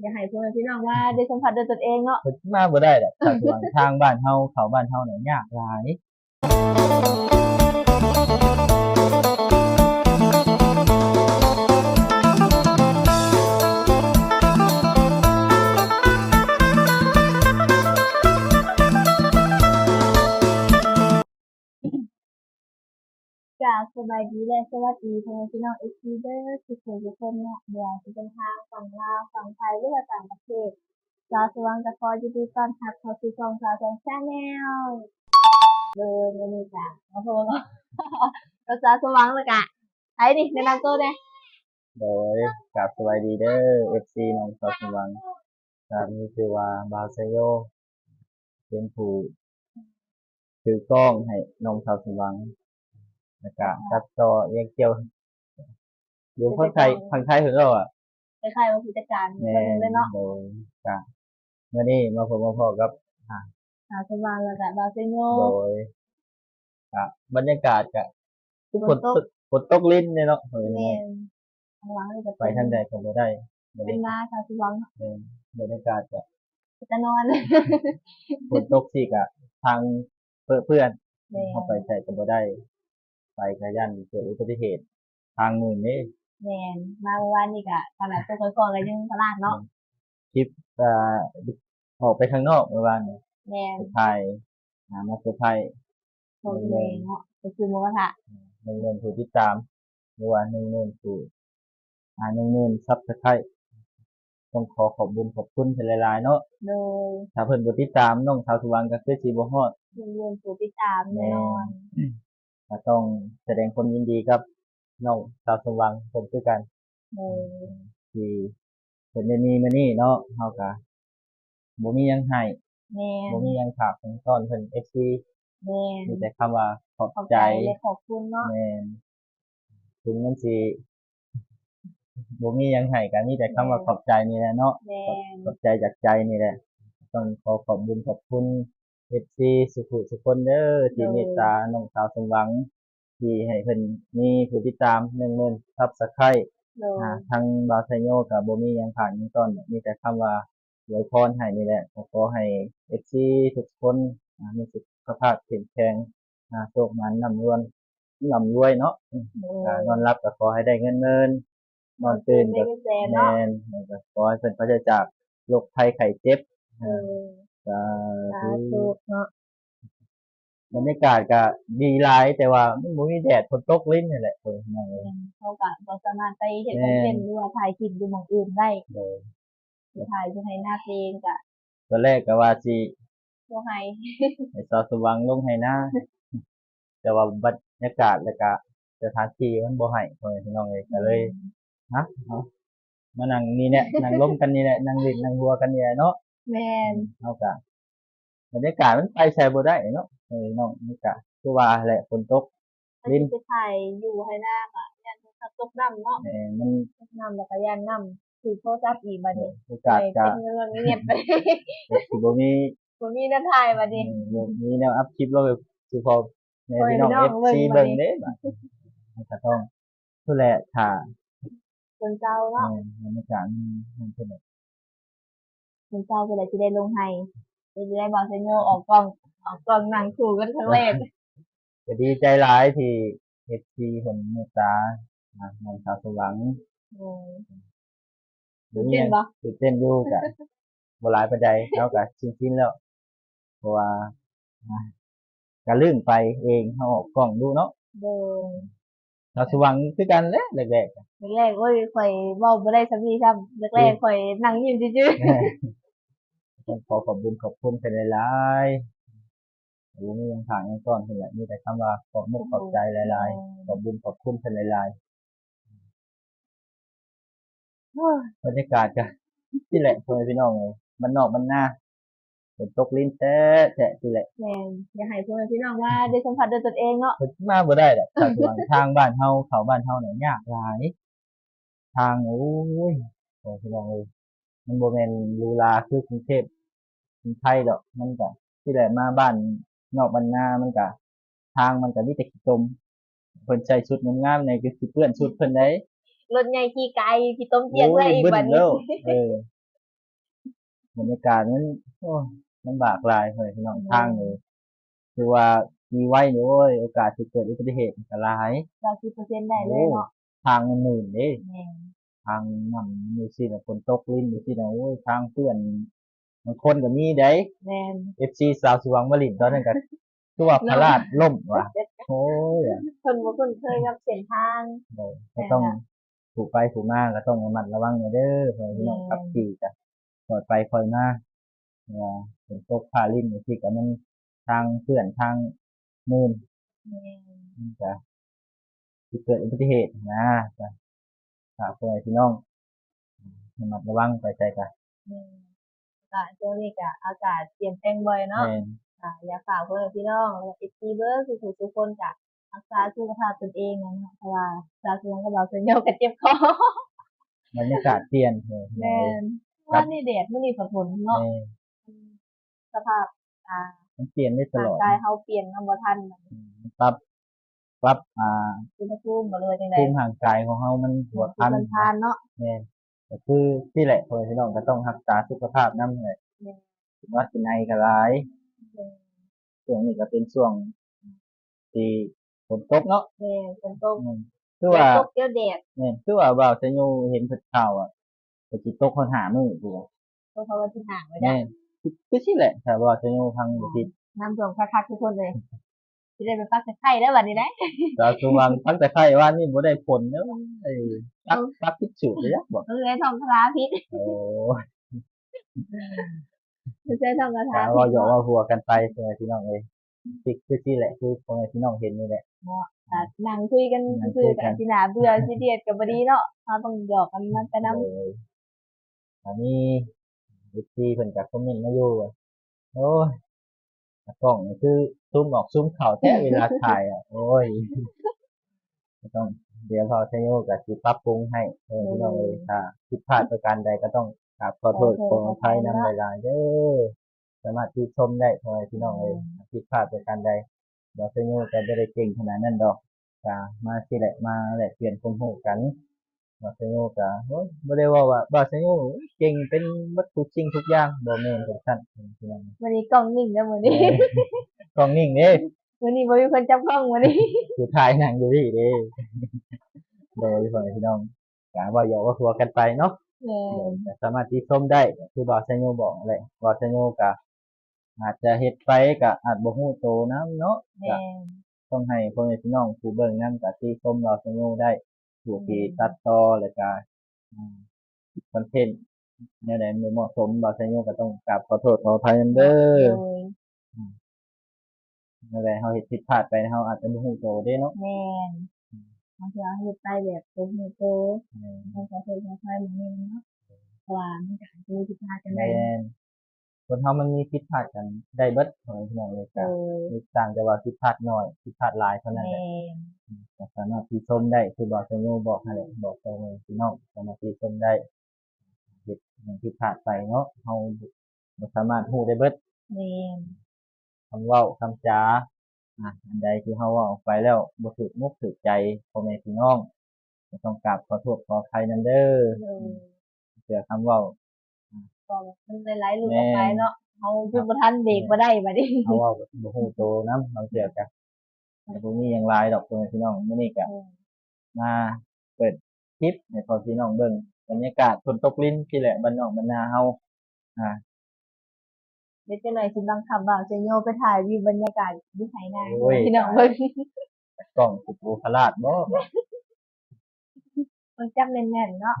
อย่าให้พ่อแม่พี่น้องว่าได้สัมผัสด้วยตนเองเนาะ มาบ่ได้ดอกทางบ้านเฮาเขาบ้านเฮาเนี่ยยากหลาย กราบสบายดีและสวัสดีพ่อแม่พี่น้องเอฟซีเดอร์ทุกคนทุกคนเนาะเดี๋ยวจะเป็นทางฝั่งลาวฝั่งไทยหรือว่าต่างประเทศสาวสว่างจะขอยินดีต้อนรับเข้าสู่ช่องสาวแสงชาแนลเลยไม่มีจ้ะโอ้โหเราสาวสว่างเลยกะไอ้ดิแนะนำตัวเลยโดยกราบสวัสดีเด้อ FC น้องสาวสว่างครับนี่คือว่าบาเซโยเป็นผู้ถือกล้องให้น้องสาวสว่าง แล้วก็ตัดต่อเรียกเกี่ยวอยู่ฝั่งไทยฝั่งไทยของเราอะคล้ายๆว่าผู้จัดการคแม่นหนึงเลยเนาะโดยก็เมื่อนี้มาพบมาพอกับสาวสว่างแล้วก็บาเซโยโดยก็บรรยากาศก็ทุกคนฝนตกฝนตกลิ้นเนี่ยเนาะเฮ้ยแม่นข้างหลังนี่ก็ไปทางใดก็บ่ได้บรรเป็นยากาศมาสาวสว่างเนาะเออบรรยากาศก็จะนอนฝนตกสิกะทางเพื่อนเพื่อนแม่เข้าไปใส่ก็บ่ได้ ไปกระยันเกิดอุบัติเหตุ ทางมือนี่แม่นมาเมื่อวานนี่ก็ขนาดตัวค่อยๆก็ยังตลาดเนาะคลิปอ่าออกไปข้างนอกเมื่อวานเนี่ยแม่นสุดท้ายหามาสุดท้ายโรงเรียนเนาะไปซื้อหมูกระทะหนึ่งหมื่นผู้ติดตามหรือว่าหนึ่งหมื่นผู้อ่าหนึ่งหมื่นซับสไครต์ต้องขอขอบบุญขอบคุณเป็นหลายๆเนาะโดยถ้าเพิ่นบ่ติดตามน้องชาวสุวรรณก็คือสิบ่ฮอดโรงเรียนผู้ติดตามแน่นอนก็ ต้องแสดงความยินดีกับน้องชาวสุวรรณเพิ่นคือกันโดยที่เพิ่นได้มีมื้อนี้เนาะเฮาก็บ่มีหยังให้แม่นบ่มีหยังฝากของต้อนเพิ่น FC แม่นมีแต่คำว่าขอบขอบใจใจและขอบคุณเนาะแม่นถึงมันสิบ่มีหยังให้ก็มีแต่คำว่าขอบใจนี่แหละเนาะแม่นขอบใจจากใจนี่แหละต้องขอขอบบุญขอบคุณ FC สุขุสุคนเด้อที่เมตตาน้องสาวสมหวัง ที่ให้เพิ่นมีผู้ติดตาม10,000ซับสไครต์โดยอ่าทางบาไซโยกับโบมีหยังผ่านยังต้นมีแต่คำว่าอวยพรให้นี่แหละขอขอให้เอฟซีทุกคนอ่ามีสุขภาพแข็งแรงอ่าโชคมันนำรวนนำรวยเนาะโดอ่ายนอนรับก็ขอให้ได้เงินเงินนอนตื่นได้ก็เงินแสนแมเนาะนแล้วก็ขอให้เพิ่นปราศจากโรคภัยไข้เจ็บเออ สาสาธุธุเนาะบรรยากาศก็ดีหลายแต่ว่ามันบ่มีแดดฝนตกลิ้นนี่แหละเออนั่นเลยเขาก็บ่สามารถไปเฮ็ดคอนเทนต์หรือว่าถ่ายคลิปอยู่หม้องอื่นได้โดยสิถ่ายอยู่ให้หน้าเพลงก็ตอนแรกก็ว่าสิบ่ให้ให้สาวสว่างลงให้หน้าแต่ว่าบรรยากาศแล้วก็สถานที่มันบ่ให้พ่อแม่พี่น้องเลยก็เลย ฮะเอามานั่งนี่แหละนั่งล้มกันนี่แหละนั่งเล่นนั่งหัวกันนี่แหละเนาะ แม่นเฮาก็บรรยากาศมันไปใช้บ่ได้เนาะเออน้องบรรยากาศคือว่าแหละฝนตกถ้าลิ้นสิไปถ่ายอยู่ให้หน้าก็ยันโทรศัพท์ตกน้ำเนาะเออมันตกน้ำแล้วก็ยันน้ำถือโทรศัพท์อีกบัดนี้อากาศก็เป็นเรื่องเงียบไปสิบ่มีบ่มีน้ำถ่ายบัดเอนี้อบ่มีแนวอัพคลิปลงแบบคือพอแม่พ่อแม่พี่น้องพี่น้อง FC เบิ่เบิ่งงบัดนี้เด้บัดมันก็ต้องผู้แหละถ้าคนเจ้าเอเนาะอบรรยากาศมันมันเป็นแบบ คนเจ้าก็เลยสิได้ลงให้สิได้บอกเซโยออกกล้องออกกล้องนั่งคู่กันครั้งแรกก็ดีใจหลายที่เอฟซีเห็นเมตตาอ่าน้องสาวสว่างโอ้เดี๋ยวเต้นี้นบ่ตื่นเต้นอยู่กะบ่หลายปานใดเท่ากับชินๆแล้วเพราะว่าอ่าก็ลืมไปเองเฮาออกกล้องดูเนาะเดินสาวสว่างคือกันแหละแรกๆอะแรกๆโอ้ยข่อยเว้าบ่ได้สักทีซ้ำแรกๆข่อยนั่งยิ้มซื่อ ต้องขอขอบคุณขอบคุณเพิ่นหลายๆโอ้มียังผ่านยังก่อนเพิ่นแหละมีแต่คำว่าขอบมุกขอบใจหลายๆขอบบุญขอบคุณเพิ่นหลายๆๆโอ้ยบรรยากาศก็ที่แหละพ่อแม่พี่น้องเลยมันนอกมันหน้าฝนตกลิ้นแท้แท้ที่แหละแม่นอย่าให้พ่อแม่พี่น้องว่าได้สัมผัสด้วยตนเองเนาะเพิ่นมาบ่ได้ดอกทางสว่างทางบ้านเฮาเขาบ้านเฮาเนี่ยยากหลายทางโอ้ยโอ้พี่น้องเอ้ยมันบ่แม่นหรูหราคือกรุงเทพ กรุงไทยดอก มันก็ที่แหละมาบ้านนอกบ้านนามันก็ทางมันก็มีแต่ขี้ตมเพิ่นใส่ชุดงามๆในก็สิเปื้อนชุดเพิ่นได้รถใหญ่ขี่ไกลขี่ต้มเจียงโอ้ได้ยอีกบึ้นบัดนี้แล้วเออบรรยากาศมันโอ้ยลำบากหลายเฮ้ยพี่น้องทางนี่คือว่ามีไว้นี่โอ้ยโอกาสที่เกิดอุบัติเหตุก็หลาย90%ได้เลยเนาะทางมันหมื่นเด้แม่นทางน้ำมีสิน่ะฝนตกลิ้นมีสิน่ะโอ้ยทางเพื่อน บางคนก็มีได้ แม่น FC สาวสว่างมะลินตอนนั้นก็คือว่าพลาดล่มว่ะโอ้ยอะเพิ่นบ่คุ้นเคยกับเส้นทางโดยก็ต้องถูกไปถูกมาก็ต้องระมัดระวังเด้อเพื่อนพี่น้องแม่นขับขี่จ้ะปล่อยไปปล่อยมาว่าฝนตกพาลิ้นนี่สิก็มันทางเพื่อนทางมูนแม่นมันจะสิเกิดอุบัติเหตุนะจ้ะฝากเพื่อนพี่น้องระมัดระวังไปใจกัน แม่น ก็ช่วงนี้ก็อากาศเปลี่ยนแปลงบ่อยเนาะแม่นอ่าอยากฝากเพื่อนพี่น้องแล้วก็ FC เบิร์ทุกๆทุกคนก็รักษาสุขภาพตนเองนะเนาะเพราะว่าสาวสวงกับเราส่วนใหญ่ก็เจ็บคอบรรยากาศเปลี่ยนเออแม่นวันนี้แดดมื้อนี้ฝนฝนเนาะแม่นสภาพอ่ามันเปลี่ยนได้ตร่าลงอดกายเฮาเปลี่ยนนำบ่ทันมันปรับปรับอ่าอุณหภูมิบ่เลยจังได๋ภูมิห่างกายของเรามันหัวทันมันทานเนาะแม่น ก็คือที่แหละพ่อแม่พี่น้องก็ต้องรักษาสุขภาพนำเลยแม่นถึงว่าเป็นไอก็หลายแม่นช่วงนี้ก็เป็นช่วงที่ฝนตกเนาะแม่นฝนตกอืมคือว่าตกเดี๋ยวแดดแม่นคือว่าบ่าวจะอยู่เห็นเพิ่นข่าวอะก็สิตกคนหามื้อพู่เพราะเขาว่าสิห่างไว้ได้แม่นคือคือสิแหละถ้าบ่าวจะอยู่ทางบ่ผิดน้ำท่วมคักๆทุกคนเลย สิได้ไปปักตะไคร้ได้บัดนี้ได้ดาวสว่างตั้งแต่ไข่ว่านี่บ่ได้ผลเด้อไอ้ตักตักพิดสูจน์เลยอะบอกเออไอ้ทองคาราพิษโอ้ไม่ใช่ทองคาแต่ราว่าพิษหยอกว่าหัวกันไปพ่อแม่พี่น้องเอ้ยสิคือสิแหละคือพ่อแม่พี่น้องเห็นนี่แหละอะนั่งคุยกันนั่งคุคือยกักันนสิหนาเบื่อสิเดียดกับบดีเนาะเราต้องหยอกกันมันไปนำเอออันนี้วิธีเพิ่นก็คอมเมนต์มาอยู่ว่าโอ้ยตา กล้องนี่คือซูมออกซูมเข้าแท้เวลาถ่ายอะ โอ้ยก็ต้องเดี๋ยวพอใช้โยก็สิปรับปรุงให้เออพี่น้องเอ้ยถ้าผิดพลาดประการใดก็ต้องกราบขอโทษขออภัยนำหลายๆเด้อสามารถที่ชมได้พ่อแม่พี่น้องเอ้ยผิดพลาดประการใดเราใช้โยก็บ่ได้เก่งขนาดนั้นดอกก็มาสิแหละมาแลกเปลี่ยนความรู้กัน บาเซโยกะโอ้ยบ่ได้ว่าว่าบาเซโยเก่งเป็นวัตถุจริงทุกอย่างบ่แม่นจังซั่นพี่น้องวันนี้กล้องนิ่งแล้วมื้อนี้กล้องนิ่งเด้มื้อนี้บ่มีคนจับกล้องมื้อนี้อยู่ถ่ายหนังอยู่พี่เด้โดยพ่อแม่พี่น้องกะว่าอย่าว่าหัวกันไปเนาะแม่นแต่สามารถที่ชมได้ คือบาเซโยบอกแหละบาเซโยกะอาจจะเฮ็ดไปกะอาจบ่ฮู้โตนํเนาะแม่นต้องให้พ่อแม่พี่น้องผู้เบิ่งนำกะที่ชมบาเซโยได้ ผู้ที่ตัดต่อแล้วก็อ่าคอนเทนต์แนวใดบ่เหมาะสมบาเซโยก็ต้องกราบขอโทษขออภัยนำเด้อโดยนั่นแหละเราเห็นผิดพลาดไปเราอาจจะไม่หูโตได้เนาะแม่นบางทีเราเฮ็ดไปแบบโตโหโตแม่นต้องขอโทษขออภัยมื้อนี้เนาะเพราะว่ามันก็อาจจะมีผิดพลาดกันแมได้่น คนเรามันมีผิดพลาดกันได้เบิดของพี่น้องเลยเอจ้ะอมีต่างแต่ว่าผิดพลาดน้อยผิดพลาดหลายเท่านั้นแหแม่ละนก็สามารถที่ชมได้คือบอกสนุบอกนั่นแหละบอกตรงเลยพี่น้องสามารถที่ชมได้เห็ดอย่างผิดพลาดไปเนาะเราบ่สามารถหูได้เบิดแม่นคำเว้าคำจาอะอันใดที่เขาเว่าออกไปแล้วบ่ถูกมุกถูกใจพ่อแม่พี่น้องก็ต้องกราบขอโทษขออภัยนํเด้อเออเสียคำเว้า ก็มันหลายๆรุ่นออกไปเนาะเฮาหยุดบ่ทันเบรกบ่ได้บัดนี้เพราะว่าบ่ฮู้โตนำบางเทื่อก็แต่บ่มีหยังหลายดอกพ่อแม่พี่น้องมื้อนี้ก็มาเปิดคลิปให้พ่อพี่น้องเบิ่งบรรยากาศฝนตกลิ้นที่แหละบ้านนอกบ้านนาเฮาเดี๋ยวจะหน่อยสิบังคับบ่าวเซโยไปถ่ายวิวบรรยากาศอยู่ไสนาโอ้ยพี่น้องเบิ่งกล้องสุโขคราชบ่มันจับแน่นๆเนาะ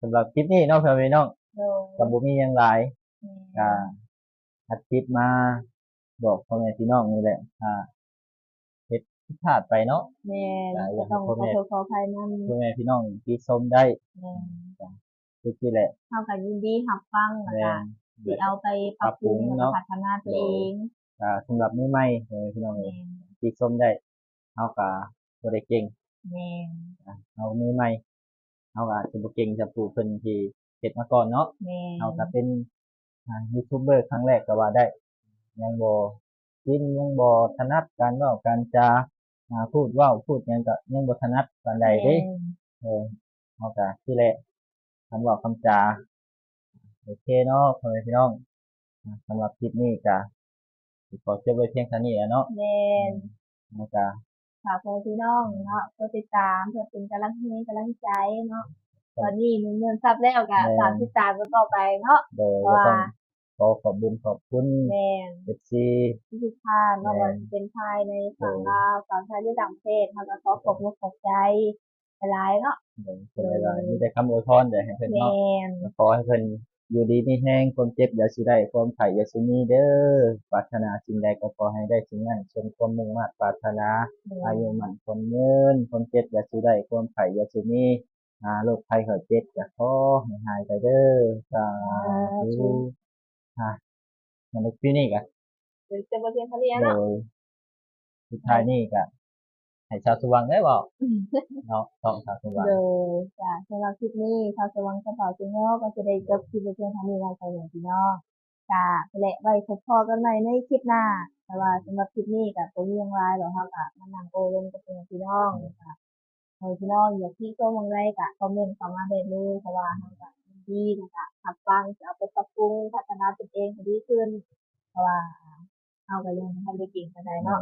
สำหรับคลิปนี้เนาะพ่อแม่พี่น้องโดยก็บ่มีหยังหลายก็อัดคลิปมาบอกพ่อแม่พี่น้องนี่แหละอ่าเฮ็ดผิดพลาดไปเนาะแม่นจ้ะอยาก็กให้ต้องขพ่ออแม่โทษขออภัยนำพ่อแม่พี่น้องที่ชมได้แม่นทุกที่แหละเฮาก็ยินดีรับฟังแล้วแม่ก็นสิเอาไปปรับปรุงปรับปรุงแล้วก็เนาะพัฒนาตัวเองก็สำหรับมือใหม่พ่อแม่พี่น้องแม่นที่ชมได้เฮาก็บ่ได้เก่งแม่นอะเอามือใหม่ เอาอาจจะบ่เก่งจะผู้เพิ่นที่เฮ็ดมาก่อนเนาะแม่นเอาก็เป็นอ่ายูทูบเบอร์ครั้งแรกก็ว่าได้ ยังบ่ชินยังบ่ถนัดการเว้าการจาอ่าพูดเว้าพูดหยังก็ยังบ่ถนัดปานใดเด้แม่นเออเอาก็ที่แรกคำเว้าคำจาโอเคเนาะพ่อแม่พี่น้องอ่าสำหรับคลิปนี้ก็สิขอจบไว้เพียงเท่านี้แหละเนาะแม่นแล้วก็ ฝากพ่อพี่น้องเนาะกดติดตามเพื่อเป็นกำลังใจกำลังใจเนาะตอนนี้มีเงินทรัพย์แล้วก็ตามติดตามกันต่อไปเนาะโดยเพราะก็ว่าต้องขอขอบคุญขอบคุณแม่น FC ทุกท่านว่าแม่มันนเป็นภายในฝั่งลาวฝั่งไทยหรือต่างประเทศเขาก็ขอขอบคุณขอบใจหลายๆเนาะโดยเป็นเวลามีแต่คำอวยพรเดี๋ยวให้เพิ่นแม่เนาะนขอให้เพิ่น อยู่ดีมีแห้งความเจ็บอย่าสิได้ความไข่อย่าสิมีเด้อปรารถนาสิ่งใดก็ขอให้ได้สิ่งนั้นสมความมุ่งมั่นปรารถนา อายุมันคนยืนคนเจ็บอย่าสิได้ความไข่อย่าสิมีอ่าโรคภัยเหือดเจ็บอย่าขอให้หายไปเด้อสาธุอะมันเป็นพี่นี่กะเดี๋ยวจะมาเรียนเขาเรียนโดเนาะยสุดท้ายนี่กะ ให้ชาวสว่างได้บอกเนาะต้องชาวสว่างโดยจ้ะสำหรับคลิปนี้ชาวสว่างกระเป๋าจิงโง่ก็จะได้จบคลิปไปเพียงเท่านี้ไว้ไปอย่างพี่น้องจ้ะแหละไว้พบพอกันใหม่ในคลิปหน้า แต่ว่าสำหรับคลิปนี้กับตัวเรียงรายเดี๋ยวเราก็มานั่งโอลงกับพี่น้องจ้ะโดยพี่น้องอย่าที่ก็มองไรกะคอมเมนต์เข้ามาได้เลยเพราะว่าเราก็ยินดีนะคะขับฟังจะเอาไปปรับปรุงพัฒนาตัวเองให้ดีขึ้น เพราะว่าเราก็ยังทำได้เก่งขนาดไหนเนาะ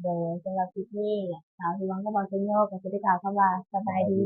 โดยสำหรับคลิปนี้สาวที่วังก็บอกเช่นโยกก็จะได้กล่าวคำว่าสบายดี